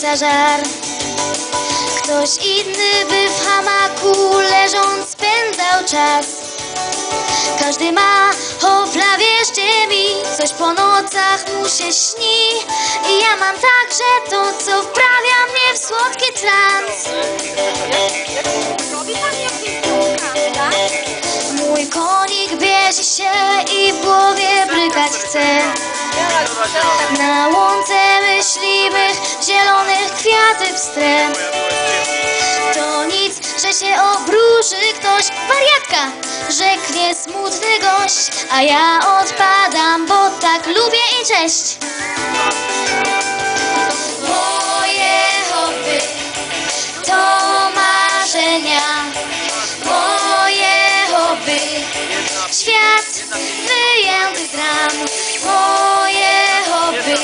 słońca żar. Ktoś inny by w hamaku leżąc spędzał czas. Każdy ma hofla, wierzcie mi, coś po nocach mu się śni. I ja mam także to, co wprawia mnie w słodki trans. Mój konik bierze się i w głowie brykać chce. Na łące kwiaty wstręt. To nic, że się obruszy ktoś, wariatka, rzeknie smutny gość, a ja odpadam, bo tak lubię i cześć. Moje hobby to marzenia, moje hobby, świat wyjęty moje hobby.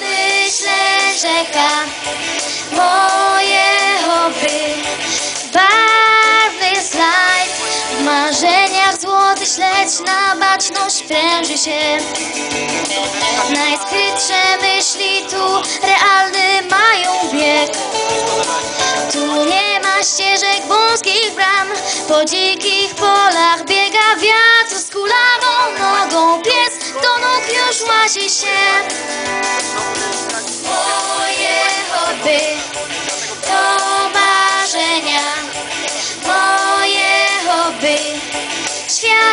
Myślę rzeka, moje hobby Barwny slajd W marzeniach złoty śledź Na baczność pręży się. Najskrytsze myśli tu Realny mają bieg Tu nie ma ścieżek wąskich bram Po dzikich polach biega wiatr Z kulawą nogą. Pies Do nóg już łazi się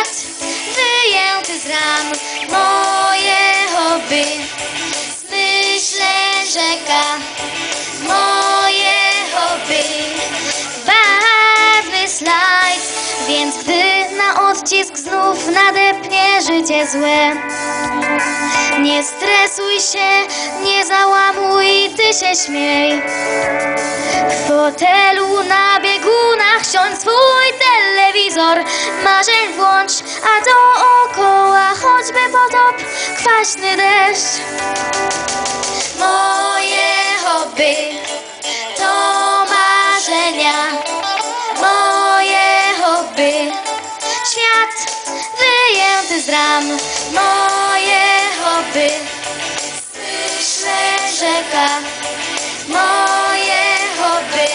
świat wyjęty z ram, moje hobby, myślę rzeka, moje hobby, barwny slajd, więc gdy odcisk znów nadepnie życie złe. Nie stresuj się, nie załamuj, ty się śmiej. W fotelu na biegunach siądź swój telewizor, marzeń włącz, a dookoła choćby potop, kwaśny deszcz. Z moje hobby. Myślę rzeka, moje hobby.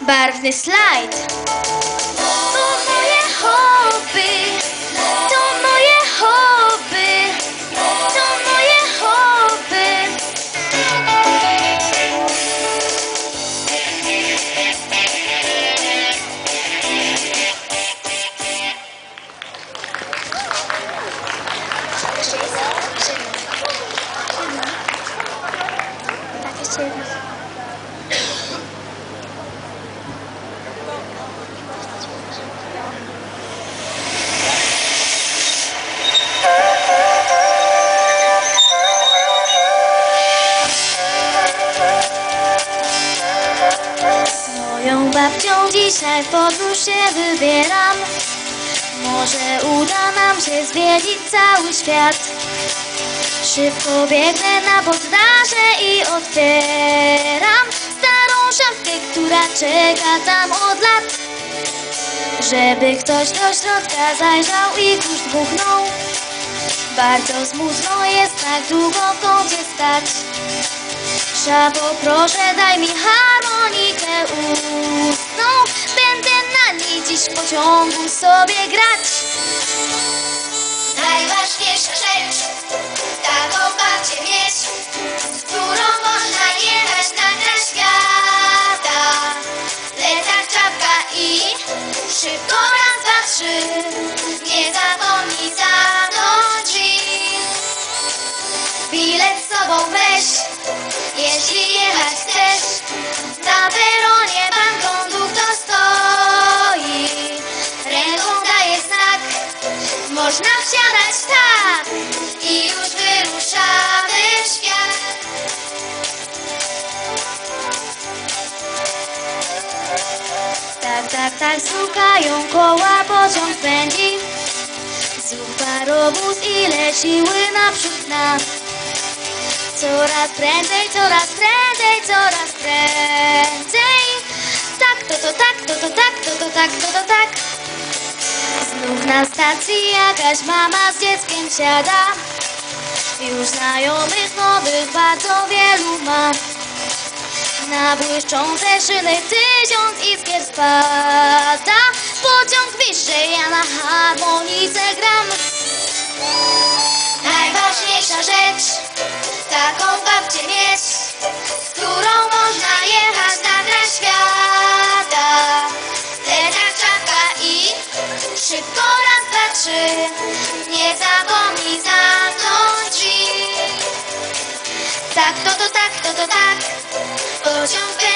Barwny slajd. Z moją babcią dzisiaj w podróż się wybieram. Może uda nam się zwiedzić cały świat. Szybko biegnę na poddasze i otwieram starą szafkę, która czeka tam od lat. Żeby ktoś do środka zajrzał i kurz dmuchnął. Bardzo smutno jest tak długo w kącie stać. Szafo, proszę daj mi harmonikę ustną Będę na niej dziś w pociągu sobie grać Tak, stukają koła, pociąg pędzi. Zupa, robóz i leciły naprzód nas. Coraz prędzej, coraz prędzej, coraz prędzej. Tak, to to tak, to to tak, to to tak, to to tak. Znów na stacji jakaś mama z dzieckiem siada. Już znajomych nowych bardzo wielu mam. Na błyszczące szyny tysiąc iskier spada. Pociąg wiszy, ja na harmonice gram. Najważniejsza rzecz, taką babcię mieć, z którą można jechać na krań świata. Czapka i szybko raz, dwa, trzy, nie zapomnij zamknąć drzwi. Tak, to, to tak, to, to tak, pociąg